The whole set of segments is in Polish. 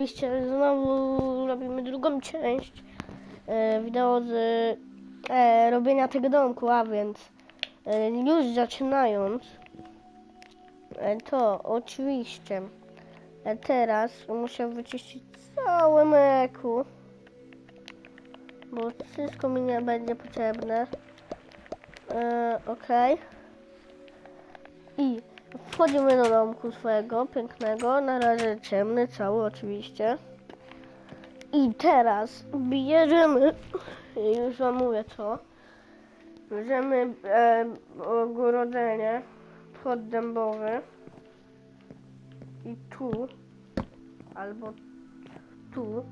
Oczywiście znowu robimy drugą część e, wideo z e, robienia tego domku, a więc e, już zaczynając e, to oczywiście e, teraz muszę wyczyścić całe mleku, bo wszystko mi nie będzie potrzebne. E, Okej. I wchodzimy do domku swojego pięknego, na razie ciemny cały oczywiście. I teraz bierzemy, już wam mówię co, bierzemy e, ogrodzenie poddębowe i tu, albo tu,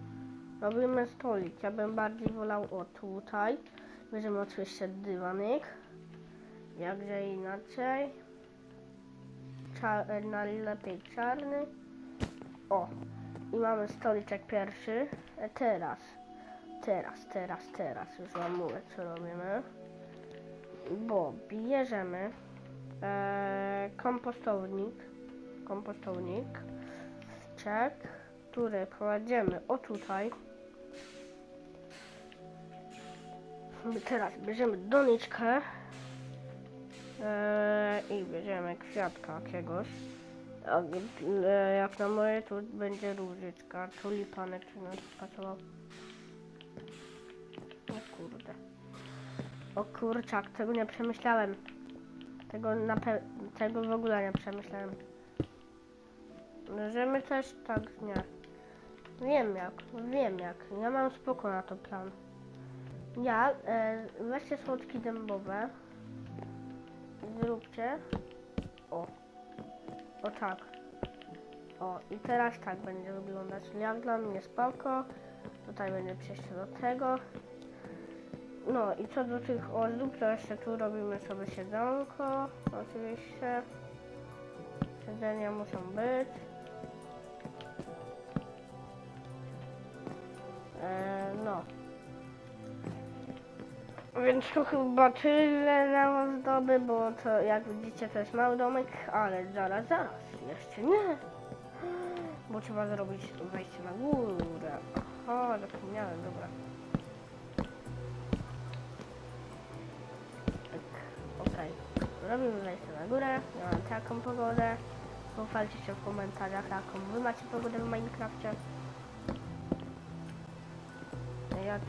robimy stolik. Ja bym bardziej wolał o tutaj. Bierzemy oczywiście dywanik, jakże inaczej cza- najlepiej czarny. O, i mamy stoliczek pierwszy. E, Teraz, teraz, teraz, teraz już wam mówię co robimy. Bo bierzemy e, kompostownik, kompostownik, czek, który kładziemy o tutaj. Teraz bierzemy doniczkę I bierzemy kwiatka jakiegoś. E, jak na moje tu będzie różyczka, tulipanek czy na co? O kurde. O kurczak, tego nie przemyślałem. Tego na tego w ogóle nie przemyślałem. Możemy też tak, nie. Wiem jak, wiem jak. Ja mam spoko na to plan. Ja, e, weźcie słodki dębowe zróbcie. O. O tak. O, i teraz tak będzie wyglądać. Jak dla mnie spoko. Tutaj będzie przejście do tego. No i co do tych ozdób, to jeszcze tu robimy sobie siedzonko. Oczywiście. Siedzenia muszą być. E, no. Więc to chyba tyle na ozdoby, bo to jak widzicie to jest mały domek, ale zaraz, zaraz, jeszcze nie. Bo trzeba zrobić wejście na górę. Aha, zapomniałem, dobra. Tak, okej. Robimy wejście na górę, ja mam taką pogodę. Pochwalcie się w komentarzach, jaką wy macie pogodę w Minecrafcie.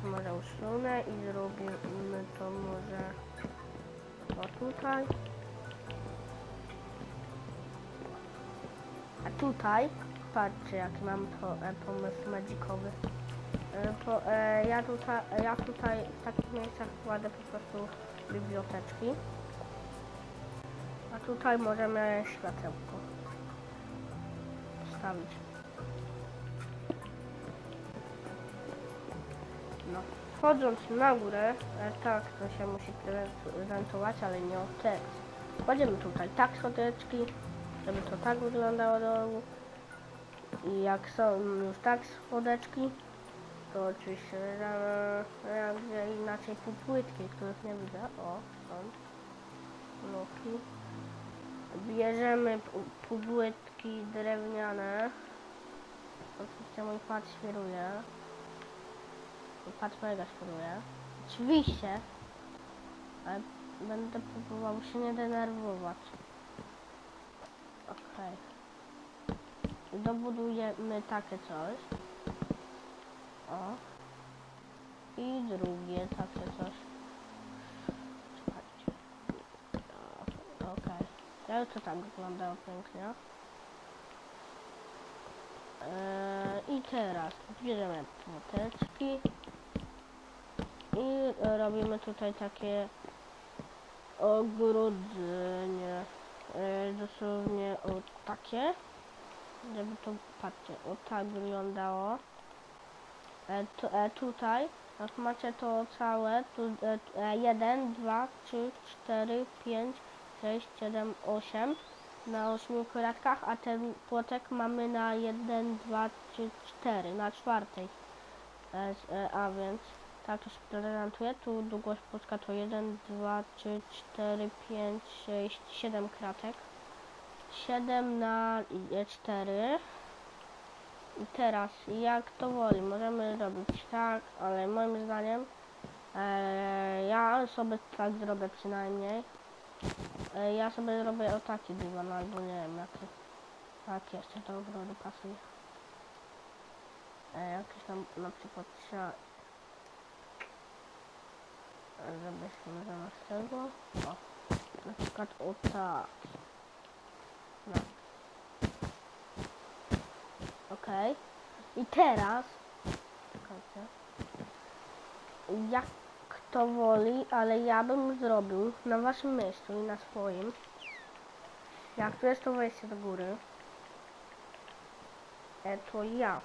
Tu może usunę i zrobimy to może o tutaj. A tutaj, patrzcie jaki mam to e, pomysł magicowy. E, po, e, ja, tutaj, ja tutaj w takich miejscach kładę po prostu biblioteczki. A tutaj możemy światełko postawić. Wchodząc na górę, e, tak, to się musi prezentować, ale nie o tekst. Kładziemy tutaj tak schodeczki, żeby to tak wyglądało do dołu. I jak są już tak schodeczki, to oczywiście jakże inaczej półpłytki, których nie widzę. O, są bloki. Bierzemy półpłytki drewniane. Oczywiście mój pad świruje. Patrz mojego spróbuję. Oczywiście. Ale będę próbował się nie denerwować. Okej. Dobudujemy takie coś. O. I drugie takie coś. Czekajcie. Okej. Ja to tak wyglądało pięknie. Eee, I teraz bierzemy płoteczki i robimy tutaj takie ogrodzenie. E, dosłownie o takie, żeby to, patrzcie, o tak wyglądało. E, tu, e, tutaj, jak macie to całe, tu e, e, 1, 2, 3, 4, 5, 6, 7, 8 na 8 kratkach, a ten płotek mamy na 1, 2, 3, 4, na czwartej. E, e, a więc tak to się prezentuje. Tu długość płotka to 1, 2, 3, 4, 5, 6, 7 kratek. 7 na 4. I teraz, jak to woli, możemy robić tak, ale moim zdaniem e, ja sobie tak zrobię przynajmniej. E, ja sobie robię o taki dywan, albo nie wiem, jaki, jak jeszcze to obrody pasuje. E, jakieś tam na przykład trzeba żebyśmy zamiast tego o, na przykład o tak. No. i teraz jak kto woli, ale ja bym zrobił na waszym miejscu i na swoim. Jak tu jest to wejście do góry. E, to ja.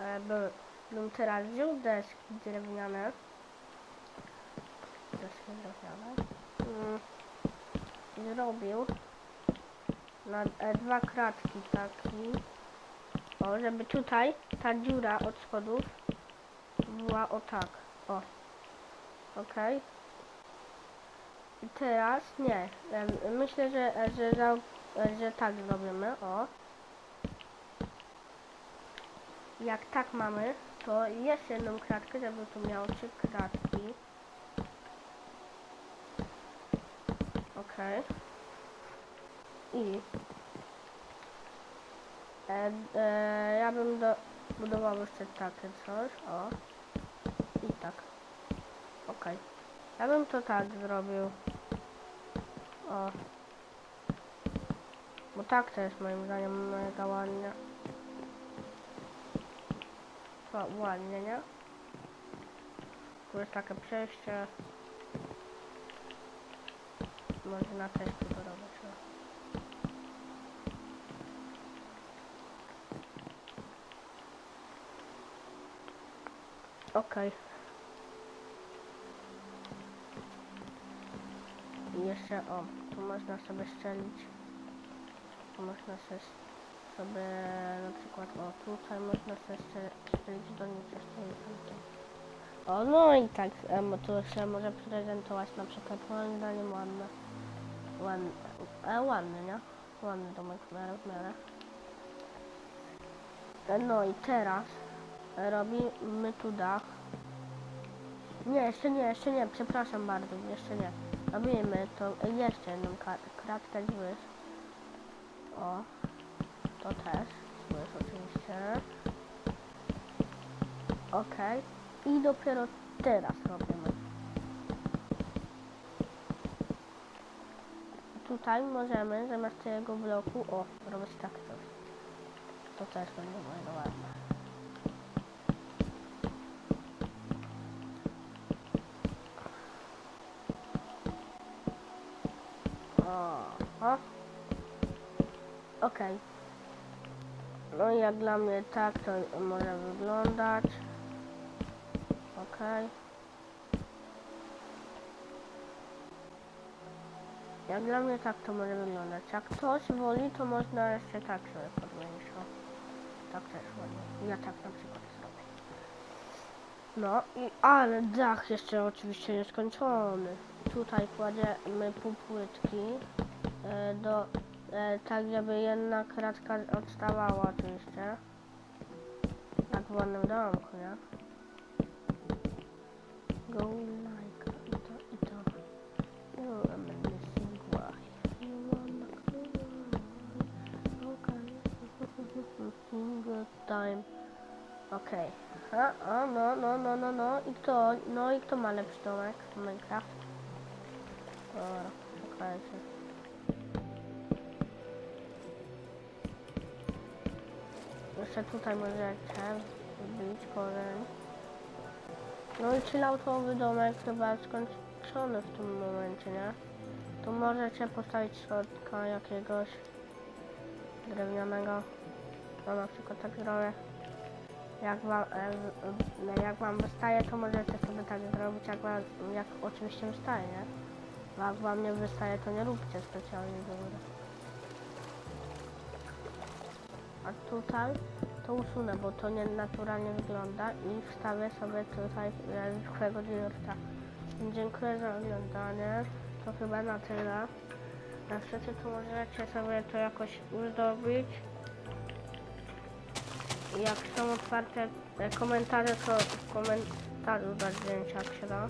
E, by, bym teraz wziął deski drewniane drewniane mm, zrobił. Na e, dwa kratki taki. O, żeby tutaj ta dziura od schodów była o tak, o. Okej. I teraz nie, em, myślę, że, e, że, e, że tak zrobimy, o. Jak tak mamy, to jeszcze jedną kratkę, żeby tu miało trzy kratki. Okej. I e, e, ja bym do, budował jeszcze takie coś, o. I tak. Okej. Ja bym to tak zrobił. O. Bo tak to jest moim zdaniem mega ładnie. To ładnie, nie? Tu jest takie przejście. Można też robić. no. Okej. I jeszcze, o, tu można sobie strzelić. Tu można sobie, na przykład, o, tutaj można sobie strze- strzelić do niczego. O, no i tak, em, tu się może prezentować na przykład, moim zdaniem ładne. Ładny, e, ładny, nie? Ładny domek w miarę, No i teraz robimy tu dach. Nie, jeszcze nie, jeszcze nie, przepraszam bardzo, jeszcze nie. Robimy to e, jeszcze jedną kratkę złysz. O, to też, złysz oczywiście. Okej. I dopiero teraz robimy. Tutaj możemy zamiast tego bloku, o, robić tak coś. To też będzie bardzo ładne. O. Okej. No i jak dla mnie tak to może wyglądać. Okej. Jak dla mnie tak to może wyglądać. Jak ktoś woli, to można jeszcze tak sobie podmienić. Tak też ładnie. Ja tak na przykład zrobię. No i ale dach jeszcze oczywiście nieskończony. Tutaj kładziemy półpłytki e, do e, tak żeby jedna kratka odstawała oczywiście. Jak w ładnym domku, nie? Go Okay. Good time. Okej. A, a, no, no, no, no, no. I kto, no i kto ma lepszy domek w Minecraft? Dobra, czekajcie. Jeszcze tutaj możecie wbić korzeń. No i chilloutowy domek chyba skończony w tym momencie, nie? Tu możecie postawić środka jakiegoś drewnianego. No na przykład tak zrobię. Jak wam, e, jak wam wystaje, to możecie sobie tak zrobić, jak, wam, jak oczywiście wystaje, nie? Bo jak wam nie wystaje, to nie róbcie specjalnie do góry. A tutaj to usunę, bo to nie naturalnie wygląda i wstawię sobie tutaj e, zwykłego dirta. Dziękuję za oglądanie. To chyba na tyle. Jak chcecie, to możecie sobie to jakoś uzdobić. Jak są otwarte komentarze, to w komentarzu dać zdjęcia jak się da.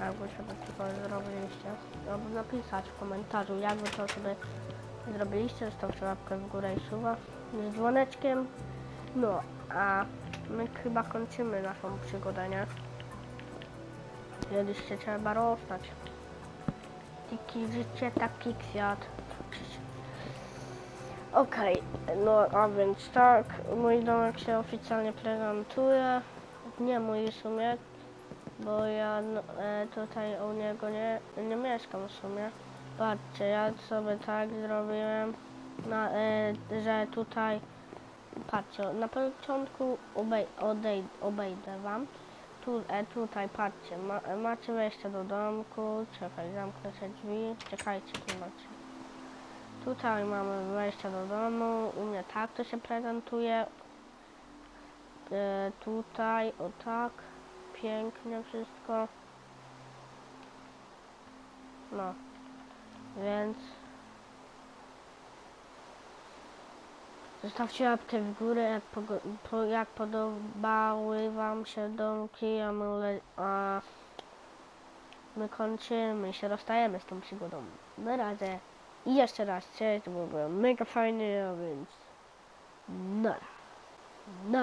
Jakby sobie tylko zrobiliście. Albo napisać w komentarzu, jak wy to sobie zrobiliście. Zostawcie łapkę w górę i suba z dzwoneczkiem. No, a my chyba kończymy naszą przygodę, nie? Kiedyś się trzeba rozstać. Taki życie, taki kwiat. Okej, no a więc tak, mój domek się oficjalnie prezentuje. Nie mój w sumie, bo ja no, e, tutaj u niego nie, nie mieszkam w sumie. Patrzcie, ja sobie tak zrobiłem, na, e, że tutaj, patrzcie, na początku obej, odej, obejdę wam. Tu, e, tutaj patrzcie, ma, macie wejście do domku, czekaj, zamknę te drzwi, czekajcie, tu macie. Tutaj mamy wejście do domu, u mnie tak to się prezentuje. E, tutaj, o tak, pięknie wszystko. No, więc zostawcie łapkę w górę, jak, pogo- po, jak podobały wam się domki, a my, a my kończymy się rozstajemy z tą przygodą. Na razie. I jeszcze raz, cześć, to było mega fajnie, a więc nara. Nara.